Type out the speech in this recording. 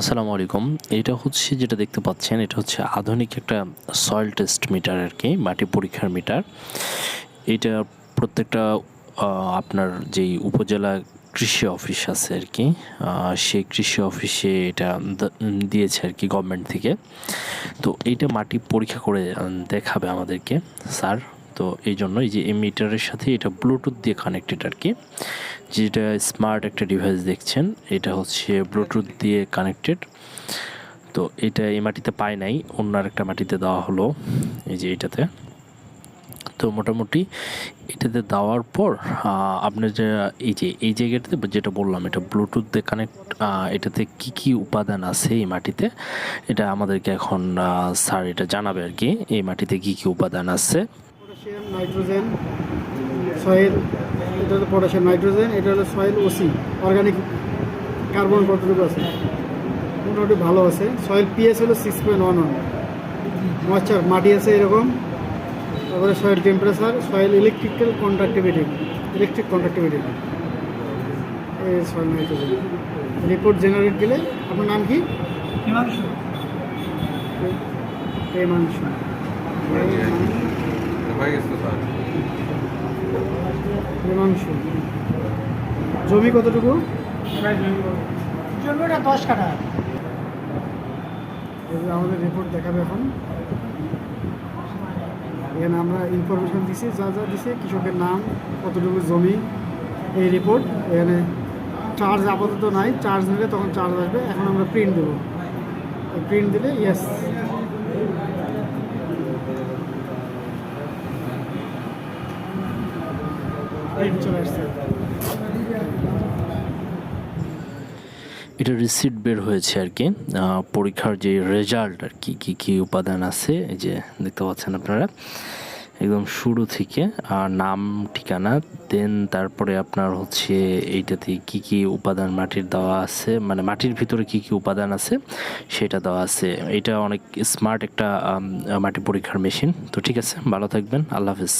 আসসালামু আলাইকুম। এটা হচ্ছে যেটা দেখতে পাচ্ছেন, এটা হচ্ছে আধুনিক একটা সয়েল টেস্ট মিটার আর কি, মাটি পরীক্ষার মিটার এটা প্রত্যেকটা আপনার যেই উপজেলা কৃষি অফিস আছে আর কি সেই কৃষি অফিসে এটা দিয়েছে আর কি গভর্নমেন্ট থেকে। তো এইটা মাটি পরীক্ষা করে দেখাবে আমাদেরকে। স্যার তো এই জন্য এই যে এই মিটারের সাথে এটা ব্লুটুথ দিয়ে কানেক্টেড আর কি। যেটা স্মার্ট একটা ডিভাইস দেখছেন, এটা হচ্ছে ব্লুটুথ দিয়ে কানেক্টেড তো এটা এই মাটিতে পায় নাই, অন্য একটা মাটিতে দেওয়া হলো এই যে এটাতে। তো মোটামুটি এটাতে দেওয়ার পর আপনার যে, এই যে, এই জায়গাটাতে যেটা বললাম, এটা ব্লুটুথ দিয়ে কানেক্ট এটাতে কি কি উপাদান আছে এই মাটিতে, এটা আমাদেরকে এখন স্যার এটা জানাবে আর কি, এই মাটিতে কি কি উপাদান আছে। নাইট্রোজেন সয়েল এটা হলো পটাশিয়াম নাইট্রোজেন এটা হলো সয়েল ওসি অর্গানিক কার্বন কতটুকু আছে? মোটামুটি ভালো আছে। সয়েল পিএস হলো six point one one moisture মাটি আছে এরকম। তারপরে soil temperature soil electrical conductivity electric conductivity এই সয়েল নাইট্রোজেন। রিপোর্ট জেনারেট দিলে আপনার নাম কি? হিমাংশু। হিমাংশু। হয়ে গেছে স্যার জমি কতটুকু? জমিটা দশ কাঠা। এই আমাদের রিপোর্ট দেখাবে এখন। এখানে আমরা ইনফরমেশন দিছি যা যা দিছে কৃষকের নাম কতটুকু জমি এই রিপোর্ট এখানে চার্জ আপাতত নাই চার্জ নিলে তখন চার্জ আসবে। এখন আমরা প্রিন্ট দেবো। প্রিন্ট দিলে ইয়েস এটা রিসিট বের হয়েছে আর কি। পরীক্ষার যে রেজাল্ট আর কি, কী কী উপাদান আছে, এই যে দেখতে পাচ্ছেন আপনারা। একদম শুরু থেকে, আর নাম, ঠিকানা দেন তারপরে আপনার হচ্ছে এইটাতে কি কি উপাদান মাটির দেওয়া আছে মানে মাটির ভিতরে কি কি উপাদান আছে, সেটা দেওয়া আছে। এটা অনেক স্মার্ট একটা মাটি পরীক্ষার মেশিন তো ঠিক আছে, ভালো থাকবেন, আল্লাহ হাফিজ।